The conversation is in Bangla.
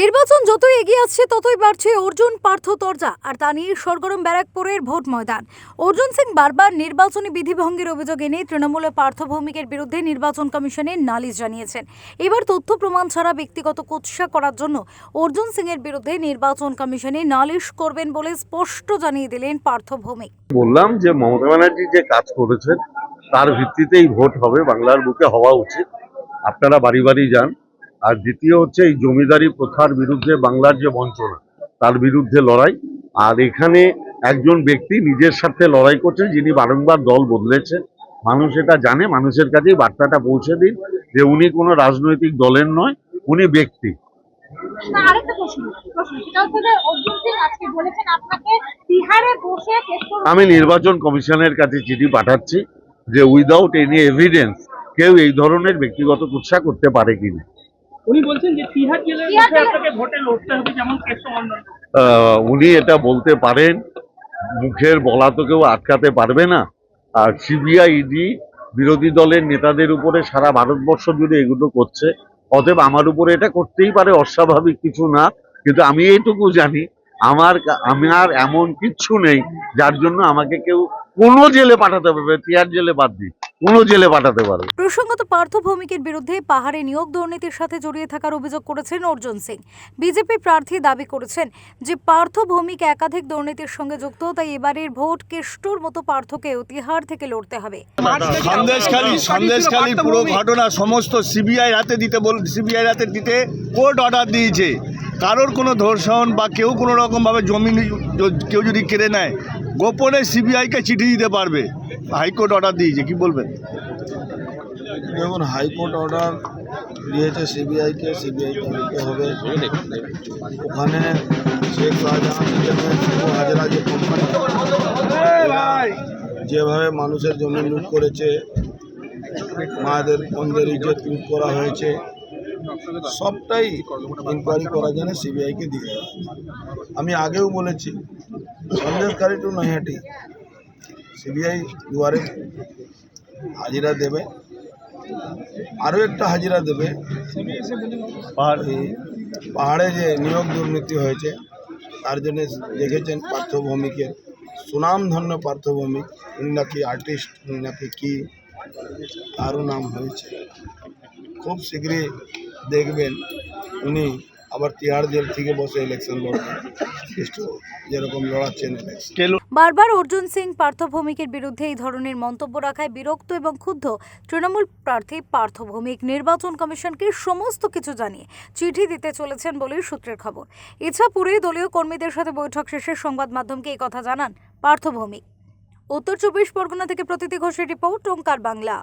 নির্বাচন যতই এগিয়ে আসছে, ততই বাড়ছে অর্জুন পার্থ তরজা। আর তা নিয়ে সরগরম ব্যারাকপুরের ভোট ময়দান। অর্জুন সিং বারবার নির্বাচনী বিধিভঙ্গের অভিযোগ এনে তৃণমূলে পার্থ ভৌমিকের বিরুদ্ধে নির্বাচন কমিশনে নালিশ জানিয়েছেন। এবার তথ্য প্রমাণ ছাড়া ব্যক্তিগত কুৎসা করার জন্য অর্জুন সিং এর বিরুদ্ধে নির্বাচন কমিশনে নালিশ করবেন বলে স্পষ্ট জানিয়ে দিলেন পার্থ ভৌমিক। বললাম যে মমতা ব্যানার্জি যে কাজ করেছেন, তার ভিত্তিতেই ভোট হবে, বাংলার বুকে হওয়া উচিত। আপনারা বাড়ি বাড়ি যান। আর দ্বিতীয় হচ্ছে এই জমিদারি প্রথার বিরুদ্ধে বাংলার যে বঞ্চনা তার বিরুদ্ধে লড়াই। আর এখানে একজন ব্যক্তি নিজের সাথে লড়াই করছেন যিনি বারংবার দল বদলেছেন। মানুষ এটা জানে মানুষের কাছেই বার্তাটা পৌঁছে দিন যে উনি কোনো রাজনৈতিক দলের নয় উনি ব্যক্তি। আমি নির্বাচন কমিশনের কাছে চিঠি পাঠাচ্ছি যে উইদাউট এনি এভিডেন্স কেউ এই ধরনের ব্যক্তিগত কুৎসা করতে পারে কিনা। উনি বলছেন যে তিহার জেলের মধ্যে আপনাকে ভোটে লড়তে হবে যেমন কেষ্ট আহ, উনি এটা বলতে পারেন মুখের বলা তো কেউ আটকাতে পারবে না। আর সিবিআই ইডি বিরোধী দলের নেতাদের উপরে সারা ভারতবর্ষ জুড়ে এগুলো করছে। অতএব আমার উপরে এটা করতেই পারে অস্বাভাবিক কিছু না। কিন্তু আমি এইটুকু জানি আমার আমার এমন কিচ্ছু নেই যার জন্য আমাকে কেউ কোনো জেলে পাঠাতে পারবে টিয়ার জেলে বাদ দিই কোনো জেলে পাঠাতে পারবে। প্রসঙ্গত পার্থ ভৌমিকের বিরুদ্ধে পাহাড়ে নিয়োগ দুর্নীতির সাথে জড়িয়ে থাকার অভিযোগ করেছেন অর্জুন সিং। বিজেপি প্রার্থী দাবি করেছেন যে পার্থ ভৌমিক একাধিক দুর্নীতির সঙ্গে যুক্ত তাই এবারের ভোট কেষ্টর মতো পার্থকেও তিহার থেকে লড়তে হবে। সন্দেশখালী সন্দেশখালী পুরো ঘটনা সমস্ত সিবিআই হাতে দিতে বল সিবিআই হাতে দিতে কোর্ট অর্ডার দিয়েছে। কারোর কোনো ধর্ষণ বা কেউ কোনো রকমভাবে জমি কেউ যদি কেড়ে নেয় গোপনে সিবিআইকে চিঠি দিতে পারবে। হাইকোর্ট অর্ডার দিয়েছে কি বলবেন? যেমন হাইকোর্ট অর্ডার দিয়েছে সিবিআইকে সিবিআই দিতে হবে। ওখানে শেখ শাহজাহান হাজারা যে কোম্পানি যেভাবে মানুষের জমি লুট করেছে মায়েদের বন্ধের ইজ্জত লুট করা হয়েছে সবটাই ইনকোয়ারি করার জন্য সিবিআইকে দিয়ে দেওয়া আমি আগেও বলেছি সন্দেশকারী টু নৈহাটি সিবিআই দুয়ারে হাজিরা দেবে। আরও একটা হাজিরা দেবে। পাহাড়ে। যে নিয়োগ দুর্নীতি হয়েছে তার জন্য দেখেছেন পার্থভৌমিকের সুনামধন্য পার্থভৌমিক উনি নাকি আর্টিস্ট উনি নাকি কী তারও নাম হয়েছে। খুব শীঘ্রই দেখবেন উনি আবার তিহাড় জেল থেকে বসে ইলেকশন লড়বেন। যেরকম লড়াচ্ছেন বারবার অর্জুন সিং পার্থ ভৌমিকের বিরুদ্ধে এই ধরনের মন্তব্য রাখায় বিরক্ত এবং ক্ষুব্ধ তৃণমূল প্রার্থী পার্থ ভৌমিক নির্বাচন কমিশনকে সমস্ত কিছু জানিয়ে চিঠি দিতে চলেছেন বলেই সূত্রের খবর। ইচ্ছাপুরে দলীয় কর্মীদের সাথে বৈঠক শেষে সংবাদ মাধ্যমকে এই কথা জানান পার্থ ভৌমিক উত্তর চব্বিশ পরগনা থেকে প্রতীতি ঘোষের রিপোর্ট ওঙ্কার বাংলা।